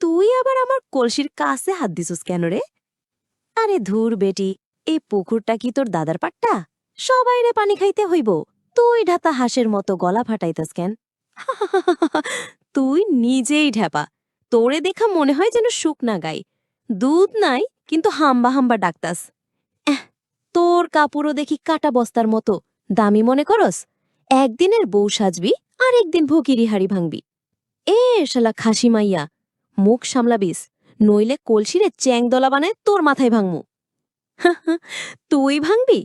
তুই আবার আমার কলসির কাছে হাত দিছুস কেন রে? আরে ধুর বেটি, এই পুকুরটা কি তোর দাদার পাট্টা? সবাই রে পানি খাইতে হইব। তুই ঢাতা হাঁসের মতো গলা ফাটাইতাস কেন? তুই নিজেই ঢ্যাপা। তোরে দেখা মনে হয় যেন শুকনা গাই। দুধ নাই, কিন্তু হাম্বা হাম্বা ডাকতাস। তোর কাপড়ও দেখি কাটা বস্তার মতো। দামি মনে করস? একদিনের বউ সাজবি আর একদিন ভকিরি হাড়ি ভাঙবি। এ শালা খাসি মাইয়া মুখ সামলাবিস, নইলে কলসিরে চ্যাং দলা বানায় তোর মাথায় ভাঙমু। তুই ভাঙবি?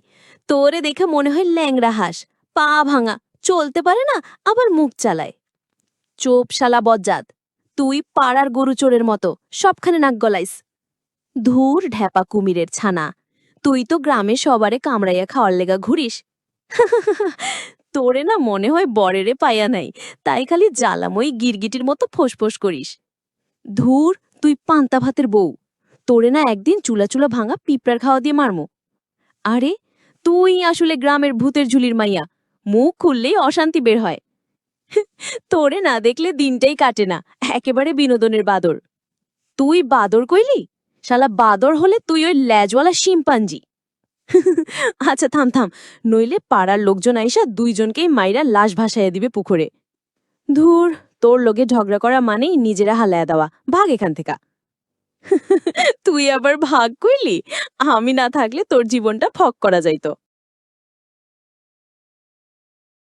তোরে দেখে মনে হয় ল্যাংড়া হাঁস। পা ভাঙা, চলতে পারে না, আবার মুখ চালায়। চোপ শালা বজ্জাত, তুই পাড়ার গরু চোরের মতো, সবখানে নাক গলাইস। ধুর ঢ্যাপা কুমিরের ছানা, তুই তো গ্রামে সবারে কামড়াইয়া খাওয়ার লেগা ঘুরিস। তোরে না মনে হয় বরেরে পাইয়া নাই, তাই খালি জ্বালাময়ী গিরগিটির মতো ফোঁসফোঁস করিস। ধুর, তুই পান্তা ভাতের বউ। তোরে না একদিন চুলা চুলা ভাঙা পিঁপড়ার খাওয়া দিয়ে মারমো। আরে, তুই আসলে গ্রামের ভূতের ঝুলির মাইয়া। মুখ খুললেই অশান্তি বের হয়। তোরে না দেখলে দিনটাই কাটে না, একেবারে বিনোদনের বাদর। তুই বাদর কইলি? শালা বাদর হলে তুই ওই ল্যাজওয়ালা শিম্পাঞ্জি। আচ্ছা থাম থাম। নইলে পাড়ার লোকজন আইসা দুইজনকেই মাইরা লাশ ভাসাইয়া দিবে পুকুরে। ধুর তোর লোকে ঝগড়া করা মানেই নিজেরা হালায়া দেওয়া। ভাগ এখান থেকে। তুই আবার ভাগ কইলি আমি না থাকলে তোর জীবনটা ফক করা যাইতো।